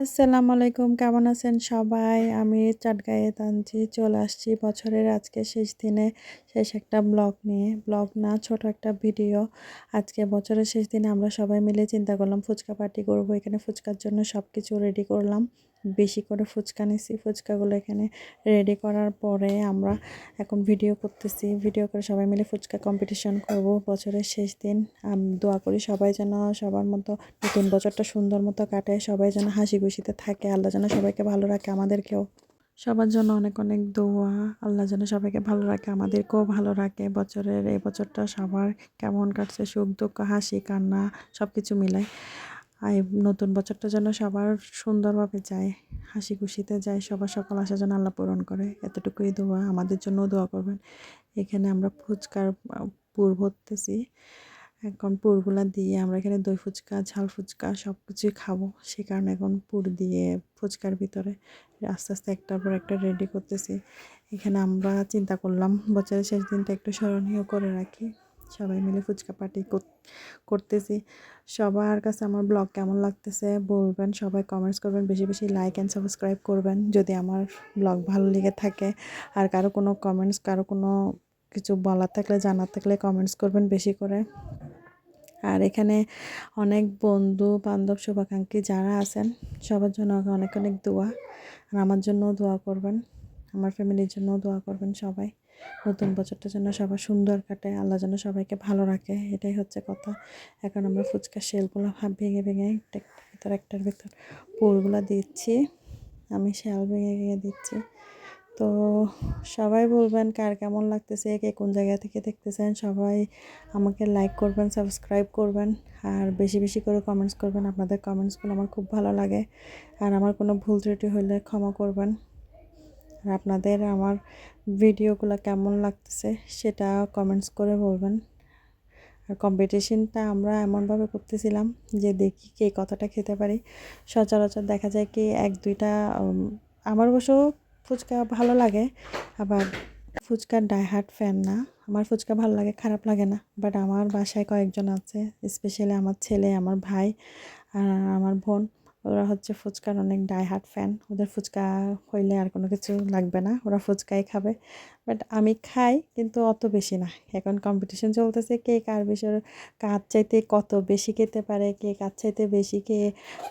আসসালামু আলাইকুম, কেমন আছেন সবাই? আমি চাটগাঁয়ে তানছি চলে আসছি বছরের আজকে শেষ দিনে শেষ একটা ব্লগ নিয়ে। ব্লগ না, ছোট একটা ভিডিও। আজকে বছরের শেষ দিনে আমরা সবাই মিলে চিন্তা করলাম ফুচকা পার্টি করব। এখানে ফুচকার জন্য সব কিছু রেডি করলাম। বেশি করে ফুচকা নিছি। ফুচকাগুলো এখানে রেডি করার পরে আমরা এখন ভিডিও করতেছি। ভিডিও করে সবাই মিলে ফুচকা কম্পিটিশন করব। বছরের শেষ দিন। দোয়া করি সবাই যেন সবার মতো নতুন বছরটা সুন্দর মতো কাটে সবাই যেন হাসি খুশিতে থাকে। আল্লাহ যেন সবাইকে ভালো রাখে আমাদেরকেও। সবার জন্য অনেক অনেক দোয়া। আল্লাহ যেন সবাইকে ভালো রাখে, আমাদেরকেও ভালো রাখে। বছরের এই বছরটা সবার কেমন কাটছে, সুখ দুঃখ, হাসি, কান্না সব কিছু মিলাই আর নতুন বছরটা যেন সবার সুন্দরভাবে যায় হাসি খুশিতে যায়, সবার সকল আশা যেন আল্লাহ পূরণ করে। এতটুকুই দোয়া, আমাদের জন্যও দোয়া করবেন। এখানে আমরা ফুচকার পুর ভরতেছি। এখন পুরগুলা দিয়ে আমরা এখানে দই ফুচকা, ঝাল ফুচকা সব কিছুই খাব। সে কারণে এখন পুর দিয়ে ফুচকার ভিতরে আস্তে আস্তে একটার পর একটা রেডি করতেছি। এখানে আমরা চিন্তা করলাম, বছরের শেষ দিনটা একটু স্মরণীয় করে রাখি। সবাই মিলে ফুচকা পার্টি করতেছি। সবার কাছে আমার ব্লগ কেমন লাগতেছে বলবেন, সবাই কমেন্টস করবেন, বেশি বেশি লাইক অ্যান্ড সাবস্ক্রাইব করবেন যদি আমার ব্লগ ভালো লেগে থাকে। আর কারও কোনো কমেন্টস কারও কোনো কিছু বলার থাকলে, জানার থাকলে কমেন্টস করবেন বেশি করে। আর এখানে অনেক বন্ধু, বান্ধব, শুভাকাঙ্ক্ষী যারা আছেন, সবার জন্য অনেক অনেক দোয়া। আর আমার জন্যও দোয়া করবেন, আমার ফ্যামিলির জন্যও দোয়া করবেন সবাই। নতুন বছরটা যেন সবার সুন্দর কাটে, আল্লাহ যেন সবাইকে ভালো রাখে, এটাই হচ্ছে কথা। এখন আমরা ফুচকা শেলগুলো ভাব ভেঙে ভেঙে একটা ভিতর একটার ভিতর পুরগুলো দিচ্ছি, আমি শেল ভেঙে ভেঙে দিচ্ছি। তো সবাই বলবেন কার কেমন লাগতেছে, কে কোন জায়গা থেকে দেখতেছেন, সবাই আমাকে লাইক করবেন সাবস্ক্রাইব করবেন, আর বেশি বেশি করে কমেন্টস করবেন। আপনাদের কমেন্টসগুলো আমার খুব ভালো লাগে, আর আমার কোনো ভুল ত্রুটি হলে ক্ষমা করবেন। আর আপনাদের আমার ভিডিওগুলো কেমন লাগতেছে সেটা কমেন্টস করে বলবেন। আর কম্পিটিশনটা আমরা এমনভাবে করতেছিলাম যে দেখি কে কতটা খেতে পারি। সচরাচর দেখা যায় কি এক, দুইটা আমার অবশ্য ফুচকা ভালো লাগে, আবার ফুচকার ডাইহার্ট ফ্যান না। আমার ফুচকা ভালো লাগে, খারাপ লাগে না। বাট আমার বাসায় কয়েকজন আছে স্পেশালি আমার ছেলে, আমার ভাই, আর আমার বোন। ওরা হচ্ছে ফুচকার অনেক ডাই হার্ট ফ্যান ওদের ফুচকা হইলে আর কোনো কিছু লাগবে না। ওরা ফুচকাই খাবে। বাট আমি খাই, কিন্তু অত বেশি না। এখন কম্পিটিশন চলতেছে, কে কার বেশি কার চাইতে কত বেশি খেতে পারে, কে কার চাইতে বেশি কে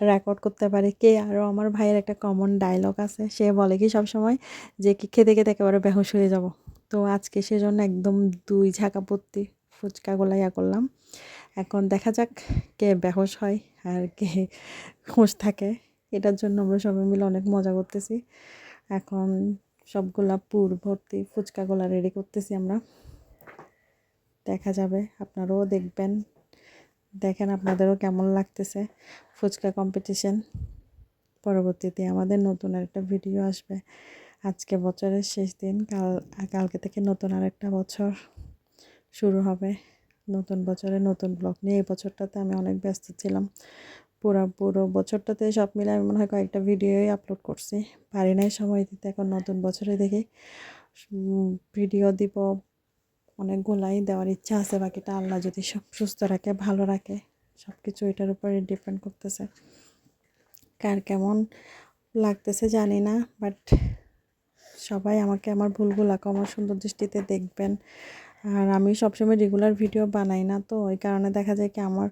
রেকর্ড করতে পারে, কে আরও আমার ভাইয়ের একটা কমন ডায়লগ আছে। সে বলে কি সবসময় যে কি খেতে খেতে একেবারে বেহুশ হয়ে যাব। তো আজকে সেজন্য একদম দুই ঝাঁকা পত্তি ফুচকাগুলো ইয়া করলাম। এখন দেখা যাক কে বেহস হয় আর কে হুঁশ থাকে। এটার জন্য আমরা সবাই মিলে অনেক মজা করতেছি। এখন সবগুলা পুর ভর্তি, ফুচকাগুলা রেডি করতেছি আমরা। দেখা যাবে, আপনারাও দেখবেন। দেখেন আপনাদেরও কেমন লাগতেছে ফুচকা কম্পিটিশন পরবর্তীতে আমাদের নতুন একটা ভিডিও আসবে। আজকে বছরের শেষ দিন, কাল, কালকে থেকে নতুন আরেকটা বছর শুরু হবে। নতুন বছরে নতুন ব্লগ নিয়ে এই বছরটাতে আমি অনেক ব্যস্ত ছিলাম। পুরো পুরো বছরটাতে সব মিলে আমি মনে হয় কয়েকটা ভিডিওই আপলোড করছি। পারি নাই সময় দিতে এখন নতুন বছরে দেখি। ভিডিও দিব, অনেকগুলাই দেওয়ার ইচ্ছা আছে, বাকিটা আল্লাহ যদি সব সুস্থ রাখে, ভালো রাখে সব কিছু এটার উপরে ডিপেন্ড করতেছে। কার কেমন লাগতেছে জানি না বাট সবাই আমাকে আমার ভুলগুলো আমার সুন্দর দৃষ্টিতে দেখবেন। আর আমি সবসময় রেগুলার ভিডিও বানাই না তো, ওই কারণে দেখা যায় কি আমার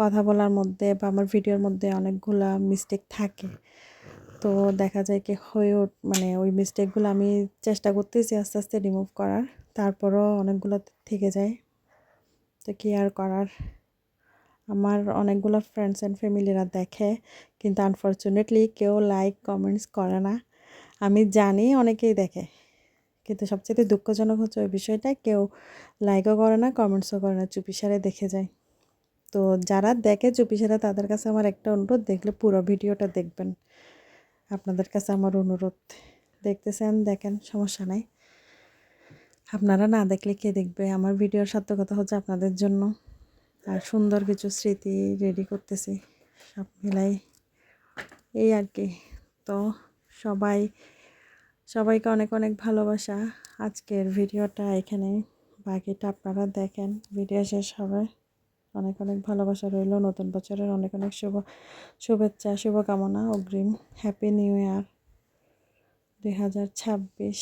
কথা বলার মধ্যে বা আমার ভিডিওর মধ্যে অনেকগুলা মিস্টেক থাকে। তো দেখা যায় কি হয়ে মানে ওই মিস্টেকগুলো আমি চেষ্টা করতেছি আস্তে আস্তে রিমুভ করার, তারপরও অনেকগুলো থেকে যায়। তো কি আর করার? আমার অনেকগুলো ফ্রেন্ডস অ্যান্ড ফ্যামিলিরা দেখে, কিন্তু আনফর্চুনেটলি কেউ লাইক কমেন্টস করে না। আমি জানি অনেকেই দেখে। কিন্তু সবচেয়ে দুঃখজনক হচ্ছে ওই বিষয়টা, কেউ লাইকও করে না কমেন্টসও করে না চুপিসারে দেখে যায়। তো যারা দেখে চুপিসারে তাদের কাছে আমার একটা অনুরোধ, দেখলে পুরো ভিডিওটা দেখবেন। আপনাদের কাছে আমার অনুরোধ, দেখতেছেন, দেখেন, সমস্যা নাই। আপনারা না দেখলে কে দেখবে? আমার ভিডিওর সার্থকতা হচ্ছে আপনাদের জন্য। আর সুন্দর কিছু স্মৃতি রেডি করতেছি, সব মিলাই। এই আর কি। তো সবাই সবাইকে অনেক অনেক ভালোবাসা। আজকের ভিডিওটা এখানে। বাকিটা আপনারা দেখেন। ভিডিও শেষ হবে। অনেক অনেক ভালোবাসা রইল। নতুন বছরের অনেক অনেক শুভ, শুভেচ্ছা, শুভকামনা। অগ্রিম হ্যাপি নিউ ইয়ার দুই হাজার ছাব্বিশ।